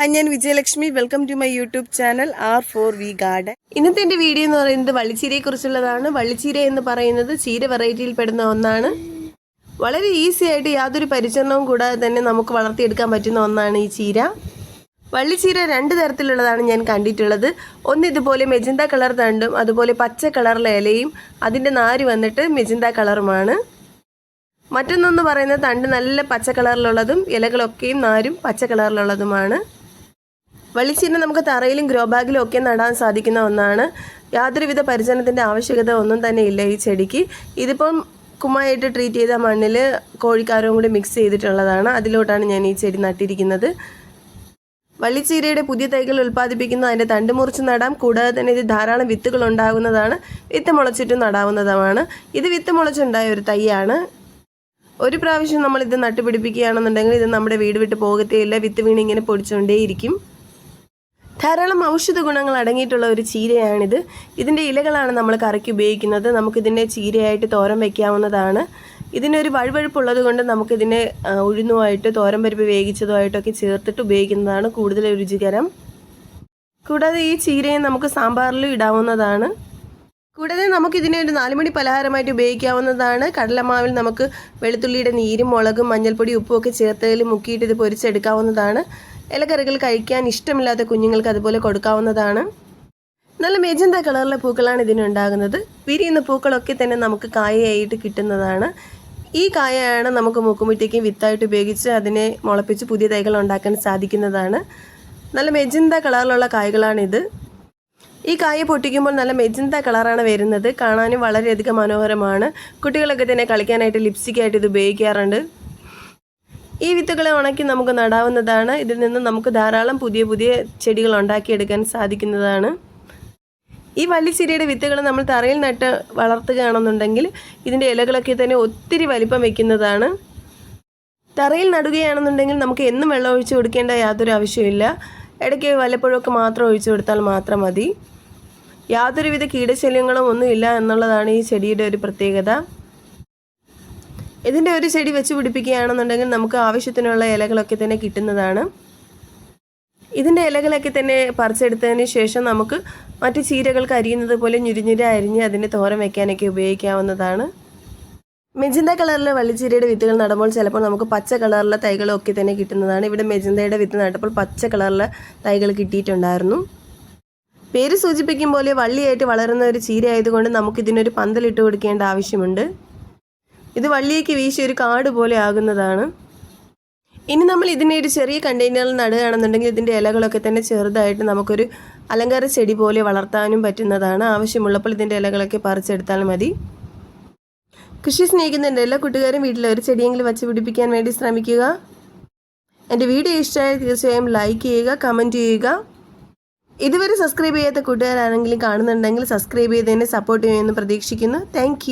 Hi ഞാൻ Vijayalakshmi. Welcome to my YouTube channel R for V garden ഇന്നത്തെ എന്റെ video എന്ന് പറയുന്നത് വള്ളിച്ചീരയെ കുറിച്ചുള്ളതാണ് വള്ളിച്ചീര എന്ന് പറയുന്നത് ചീര വെറൈറ്റിയിൽ പെടുന്ന ഒന്നാണ്. വളരെ ഈസി ആയിട്ട് യാതൊരു പരിചരണവും കൂടാതെ തന്നെ നമുക്ക് വളർത്തിയെടുക്കാൻ പറ്റുന്ന ഒന്നാണ് ഈ ചീര. വള്ളിച്ചീര രണ്ട് തരത്തിലുള്ളതാണ് ഞാൻ കണ്ടിട്ടുള്ളത്. ഒന്ന് ഇതുപോലെ മെജന്ത കളർ തണ്ടും അതുപോലെ പച്ച കളറിലെ ഇലയും അതിന്റെ നാര് വന്നിട്ട് മെജന്ത കളറുമാണ് മറ്റൊന്നെന്ന് പറയുന്നത് തണ്ട് നല്ല പച്ച കളറിലുള്ളതും ഇലകളൊക്കെയും നാരും പച്ച കളറിലുള്ളതുമാണ് വള്ളിച്ചീര നമുക്ക് തറയിലും ഗ്രോ ബാഗിലും ഒക്കെ നടാൻ സാധിക്കുന്ന ഒന്നാണ്. യാതൊരുവിധ പരിചരണത്തിന്റെ ആവശ്യകത ഒന്നും തന്നെ ഇല്ല ഈ ചെടിക്ക്. ഇതിപ്പം കുമ്മായിട്ട് ട്രീറ്റ് ചെയ്ത മണ്ണിൽ കോഴിക്കാരവും കൂടി മിക്സ് ചെയ്തിട്ടുള്ളതാണ്. അതിലോട്ടാണ് ഞാൻ ഈ ചെടി നട്ടിരിക്കുന്നത്. വള്ളിച്ചീരയുടെ പുതിയ തൈകൾ ഉൽപ്പാദിപ്പിക്കുന്ന. അതിന്റെ തണ്ട് മുറിച്ച് നടാം. കൂടാതെ തന്നെ ഇത് ധാരാളം വിത്തുകൾ ഉണ്ടാകുന്നതാണ്. വിത്ത് മുളച്ചിട്ടും നടാവുന്നതുമാണ്. ഇത് വിത്ത് മുളച്ചുണ്ടായ ഒരു തൈയാണ്. ഒരു പ്രാവശ്യം നമ്മൾ ഇത് നട്ടുപിടിപ്പിക്കുകയാണെന്നുണ്ടെങ്കിൽ ഇത് നമ്മുടെ വീട് വിട്ട് പോകത്തേയില്ല. വിത്ത് വീണിങ്ങനെ പൊടിച്ചുകൊണ്ടേയിരിക്കും ധാരാളം ഔഷധ ഗുണങ്ങൾ അടങ്ങിയിട്ടുള്ള ഒരു ചീരയാണിത്. ഇതിന്റെ ഇലകളാണ് നമ്മൾ കറിക്ക് ഉപയോഗിക്കുന്നത്. നമുക്കിതിന്റെ ചീരയായിട്ട് തോരൻ വയ്ക്കാവുന്നതാണ് ഇതിനൊരു വഴുവഴുപ്പുള്ളത് കൊണ്ട് നമുക്കിതിനെ ഉഴുന്നുമായിട്ട് തോരൻ പരിപ്പ് വേവിച്ചതുമായിട്ടൊക്കെ ചേർത്തിട്ട് ഉപയോഗിക്കുന്നതാണ് കൂടുതൽ രുചികരം. കൂടാതെ ഈ ചീരയെ നമുക്ക് സാമ്പാറിലും ഇടാവുന്നതാണ്. കൂടാതെ നമുക്കിതിനെ ഒരു നാലുമണി പലഹാരമായിട്ട് ഉപയോഗിക്കാവുന്നതാണ്. കടലമാവിൽ നമുക്ക് വെളുത്തുള്ളിയുടെ നീരും മുളകും മഞ്ഞൾപ്പൊടി ഉപ്പും ഒക്കെ ചേർത്തതിൽ മുക്കിയിട്ട് ഇത് പൊരിച്ചെടുക്കാവുന്നതാണ്. ഇലക്കറികൾ കഴിക്കാൻ ഇഷ്ടമില്ലാത്ത കുഞ്ഞുങ്ങൾക്ക് അതുപോലെ കൊടുക്കാവുന്നതാണ്. നല്ല മെജന്ത കളറിലെ പൂക്കളാണ് ഇതിനുണ്ടാകുന്നത്. വിരിയുന്ന പൂക്കളൊക്കെ തന്നെ നമുക്ക് കായയായിട്ട് കിട്ടുന്നതാണ്. ഈ കായയാണ് നമുക്ക് മൂക്കുമുറ്റേക്കും വിത്തായിട്ട് ഉപയോഗിച്ച് അതിനെ മുളപ്പിച്ച് പുതിയ തൈകൾ ഉണ്ടാക്കാൻ സാധിക്കുന്നതാണ്. നല്ല മെജന്ത കളറിലുള്ള കായകളാണിത്. ഈ കായ പൊട്ടിക്കുമ്പോൾ നല്ല മെജന്ത കളറാണ് വരുന്നത്. കാണാനും വളരെയധികം മനോഹരമാണ്. കുട്ടികളൊക്കെ തന്നെ കളിക്കാനായിട്ട് ലിപ്സ്റ്റിക്കായിട്ട് ഇത് ഉപയോഗിക്കാറുണ്ട്. ഈ വിത്തുകളെ ഉണക്കി നമുക്ക് നടാവുന്നതാണ്. ഇതിൽ നിന്ന് നമുക്ക് ധാരാളം പുതിയ പുതിയ ചെടികൾ ഉണ്ടാക്കിയെടുക്കാൻ സാധിക്കുന്നതാണ്. ഈ വള്ളിച്ചിരിയുടെ വിത്തുകൾ നമ്മൾ തറയിൽ നട്ട് വളർത്തുകയാണെന്നുണ്ടെങ്കിൽ ഇതിന്റെ ഇലകളൊക്കെ തന്നെ ഒത്തിരി വലിപ്പം വയ്ക്കുന്നതാണ്. തറയിൽ നടുകയാണെന്നുണ്ടെങ്കിൽ നമുക്ക് എന്നും വെള്ളം ഒഴിച്ചു കൊടുക്കേണ്ട യാതൊരു ആവശ്യമില്ല ഇടയ്ക്ക് വല്ലപ്പോഴൊക്കെ മാത്രം ഒഴിച്ചു കൊടുത്താൽ മാത്രം മതി. യാതൊരുവിധ കീടശല്യങ്ങളും ഒന്നുമില്ല എന്നുള്ളതാണ് ഈ ചെടിയുടെ ഒരു പ്രത്യേകത. ഇതിന്റെ ഒരു ചെടി വെച്ച് പിടിപ്പിക്കുകയാണെന്നുണ്ടെങ്കിൽ നമുക്ക് ആവശ്യത്തിനുള്ള ഇലകളൊക്കെ തന്നെ കിട്ടുന്നതാണ്. ഇതിന്റെ ഇലകളൊക്കെ തന്നെ പറിച്ചെടുത്തതിന് ശേഷം നമുക്ക് മറ്റു ചീരകൾക്ക് അരിയുന്നത് പോലെ ഞുരിഞ്ഞുര അരിഞ്ഞ് അതിന്റെ തോരൻ വെക്കാനൊക്കെ ഉപയോഗിക്കാവുന്നതാണ്. മെജിന്ത കളറിലെ വള്ളിച്ചീരയുടെ വിത്തുകൾ നടുമ്പോൾ ചിലപ്പോൾ നമുക്ക് പച്ച കളറിലെ തൈകളൊക്കെ തന്നെ കിട്ടുന്നതാണ്. ഇവിടെ മെജിന്തയുടെ വിത്ത് നട്ടപ്പോൾ പച്ച കളറിലെ തൈകൾ കിട്ടിയിട്ടുണ്ടായിരുന്നു. പേര് സൂചിപ്പിക്കും പോലെ വള്ളിയായിട്ട് വളരുന്ന ഒരു ചീര ആയതുകൊണ്ട് നമുക്കിതിനൊരു പന്തലിട്ട് കൊടുക്കേണ്ട ആവശ്യമുണ്ട്. ഇത് വള്ളിയേക്ക് വീശി ഒരു കാട് പോലെ ആകുന്നതാണ്. ഇനി നമ്മൾ ഇതിനെ ഒരു ചെറിയ കണ്ടെയ്നറിൽ നടുകയാണെന്നുണ്ടെങ്കിൽ ഇതിന്റെ ഇലകളൊക്കെ തന്നെ ചെറുതായിട്ട് നമുക്കൊരു അലങ്കാര ചെടി പോലെ വളർത്താനും പറ്റുന്നതാണ്. ആവശ്യമുള്ളപ്പോൾ ഇതിന്റെ ഇലകളൊക്കെ പറിച്ചെടുത്താൽ മതി. കൃഷി സ്നേഹിക്കുന്ന എന്റെ എല്ലാ കൂട്ടുകാരും വീട്ടിൽ ഒരു ചെടിയെങ്കിലും വച്ച് പിടിപ്പിക്കാൻ വേണ്ടി ശ്രമിക്കുക. എന്റെ വീഡിയോ ഇഷ്ടമായാൽ തീർച്ചയായും ലൈക്ക് ചെയ്യുക കമന്റ് ചെയ്യുക. ഇതുവരെ സബ്സ്ക്രൈബ് ചെയ്യാത്ത കൂട്ടുകാരാണെങ്കിലും കാണുന്നുണ്ടെങ്കിൽ സബ്സ്ക്രൈബ് ചെയ്തതിനെ സപ്പോർട്ട് ചെയ്യുമെന്ന് പ്രതീക്ഷിക്കുന്നു. താങ്ക്